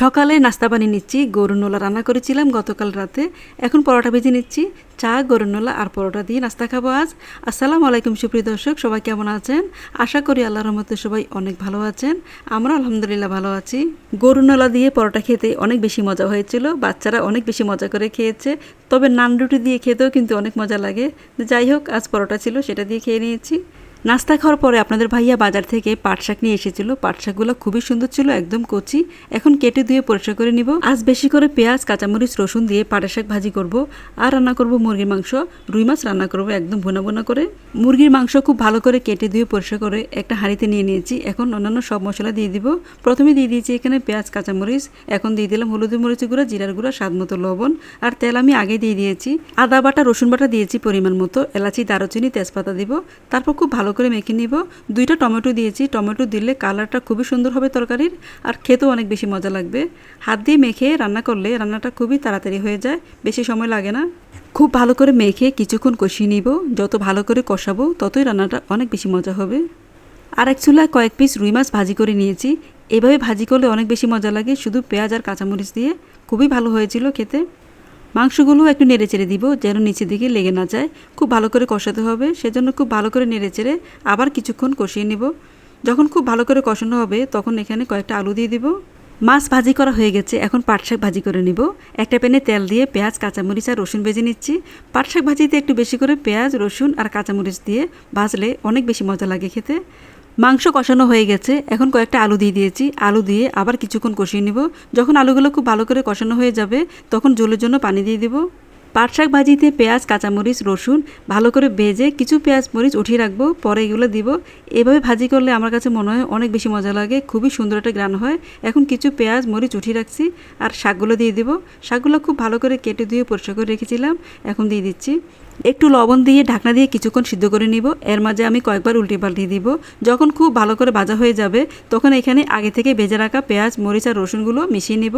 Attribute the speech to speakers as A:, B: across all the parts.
A: সকালে নাস্তা বানিয়ে নিচ্ছি, গরুর নোলা রান্না করেছিলাম গতকাল রাতে। এখন পরোটা ভেজে নিচ্ছি, চা, গরুর নোলা আর পরোটা দিয়ে নাস্তা খাব আজ। আসসালামু আলাইকুম সুপ্রিয় দর্শক, সবাই কেমন আছেন? আশা করি আল্লাহর রহমতে সবাই অনেক ভালো আছেন। আমরা আলহামদুলিল্লাহ ভালো আছি। গরুর নোলা দিয়ে পরোটা খেতে অনেক বেশি মজা হয়েছিল, বাচ্চারা অনেক বেশি মজা করে খেয়েছে। তবে নান রুটি দিয়ে খেতেও কিন্তু অনেক মজা লাগে। যাই হোক, আজ পরোটা ছিল, সেটা দিয়ে খেয়ে নিয়েছি। নাস্তা খাওয়ার পরে আপনাদের ভাইয়া বাজার থেকে পাট শাক নিয়ে এসেছিল। পাট শাকগুলো খুবই সুন্দর ছিল, একদম কচি। এখন কেটে ধুয়ে পরিষ্কার করে নিব। আজ বেশি করে পেঁয়াজ, কাঁচামরিচ, রসুন দিয়ে পাটের শাক ভাজি করব। আর রান্না করব মুরগির মাংস। রুই মাছ রান্না করব একদম ভুনা ভুনা করে। মুরগির মাংস খুব ভালো করে কেটে ধুয়ে পরিষ্কার করে একটা হাঁড়িতে নিয়ে নিয়েছি। এখন অন্যান্য সব মশলা দিয়ে দিব। প্রথমে দিয়ে দিয়েছি এখানে পেঁয়াজ, কাঁচামরিচ। এখন দিয়ে দিলাম হলুদ মরিচ গুঁড়া, জিরার গুঁড়া, স্বাদ মতো লবণ। আর তেল আমি আগে দিয়ে দিয়েছি। আদা বাটা, রসুন বাটা দিয়েছি পরিমাণ মতো। এলাচি, দারুচিনি, তেজপাতা দিব। তারপর খুব ভালো করে মেখে নিব। দুইটা টমেটো দিয়েছি। টমেটো দিলে কালারটা খুবই সুন্দর হবে তরকারির আর খেতেও অনেক বেশি মজা লাগবে। হাত দিয়ে মেখে রান্না করলে রান্নাটা খুবই তাড়াতাড়ি হয়ে যায়, বেশি সময় লাগে না। খুব ভালো করে মেখে কিছুক্ষণ কষিয়ে নিব। যত ভালো করে কষাবো, ততই রান্নাটা অনেক বেশি মজা হবে। আর এক চুলায় কয়েক পিস রুই মাছ ভাজি করে নিয়েছি। এভাবে ভাজি করলে অনেক বেশি মজা লাগে। শুধু পেঁয়াজ আর কাঁচামরিচ দিয়ে। খুবই ভালো হয়েছিল খেতে। মাংসগুলো একটু নেড়ে চেড়ে দিব, যেন নিচের দিকে লেগে না যায়। খুব ভালো করে কষাতে হবে, সেজন্য খুব ভালো করে নেড়ে চেড়ে আবার কিছুক্ষণ কষিয়ে নিব। যখন খুব ভালো করে কষানো হবে, তখন এখানে কয়েকটা আলু দিয়ে দিব। মাছ ভাজি করা হয়ে গেছে, এখন পাট শাক ভাজি করে নিব। একটা প্যানে তেল দিয়ে পেঁয়াজ, কাঁচামরিচ আর রসুন ভেজে নিচ্ছি। পাট শাক ভাজিতে একটু বেশি করে পেঁয়াজ, রসুন আর কাঁচামরিচ দিয়ে ভাজলে অনেক বেশি মজা লাগে খেতে। মাংস কষানো হয়ে গেছে। এখন কয়েকটা আলু দিয়ে দিয়েছি। আলু দিয়ে আবার কিছুক্ষণ কষিয়ে নিব। যখন আলুগুলো খুব ভালো করে কষানো হয়ে যাবে, তখন জলের জন্য পানি দিয়ে দিব। পাট শাক ভাজিতে পেঁয়াজ, কাঁচামরিচ, রসুন ভালো করে ভেজে কিছু পেঁয়াজ, মরিচ উঠিয়ে রাখব, পরে এগুলো দিব। এভাবে ভাজি করলে আমার কাছে মনে হয় অনেক বেশি মজা লাগে, খুবই সুন্দর একটা গ্রান হয়। এখন কিছু পেঁয়াজ, মরিচ উঠিয়ে রাখছি আর শাকগুলো দিয়ে দিব। শাকগুলো খুব ভালো করে কেটে ধুয়ে পরিষ্কার করে রেখেছিলাম, এখন দিয়ে দিচ্ছি। একটু লবণ দিয়ে ঢাকনা দিয়ে কিছুক্ষণ সিদ্ধ করে নিব। এর মাঝে আমি কয়েকবার উল্টে পাল্টে দিব। যখন খুব ভালো করে ভাজা হয়ে যাবে, তখন এখানে আগে থেকে ভেজে রাখা পেঁয়াজ, মরিচ আর রসুনগুলো মিশিয়ে নিব।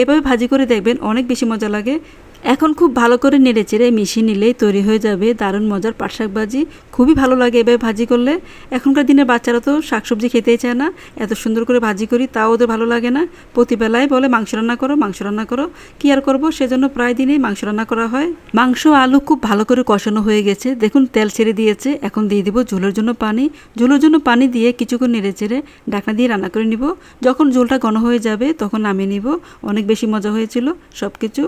A: এভাবে ভাজি করে দেখবেন অনেক বেশি মজা লাগে। এখন খুব ভালো করে নেড়ে চেড়ে মিশিয়ে নিলেই তৈরি হয়ে যাবে। দারুণ মজার পাট শাক ভাজি খুবই ভালো লাগে এভাবে ভাজি করলে। এখনকার দিনের বাচ্চারা তো শাকসবজি খেতেই চায় না। এত সুন্দর করে ভাজি করি, তাও ওদের ভালো লাগে না। প্রতিবেলায় বলে, মাংস রান্না করো, মাংস রান্না করো। কি আর করব? সেজন্য প্রায় দিনেই মাংস রান্না করা হয়। মাংস আলু খুব ভালো করে কষানো হয়ে গেছে। দেখুন, তেল ছেড়ে দিয়েছে। এখন দিয়ে দিব ঝোলের জন্য পানি। ঝোলের জন্য পানি দিয়ে কিছুক্ষণ নেড়ে চেড়ে ঢাকনা দিয়ে রান্না করে নিব। যখন ঝোলটা ঘন হয়ে যাবে, তখন নামিয়ে নিব। অনেক বেশি মজা হয়েছিল সব কিছু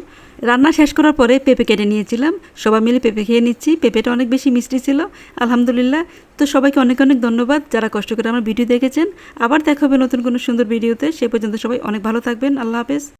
A: রান্না শেষ করার পরে পেঁপে কেটে নিয়েছিলাম। সবাই মিলে পেঁপে খেয়ে নিচ্ছি। পেঁপেটা অনেক বেশি মিষ্টি ছিল। আলহামদুলিল্লাহ। তো সবাইকে অনেক অনেক ধন্যবাদ যারা কষ্ট করে আমার ভিডিও দেখেছেন। আবার দেখা হবে নতুন কোনো সুন্দর ভিডিওতে। সে পর্যন্ত সবাই অনেক ভালো থাকবেন। আল্লাহ হাফেজ।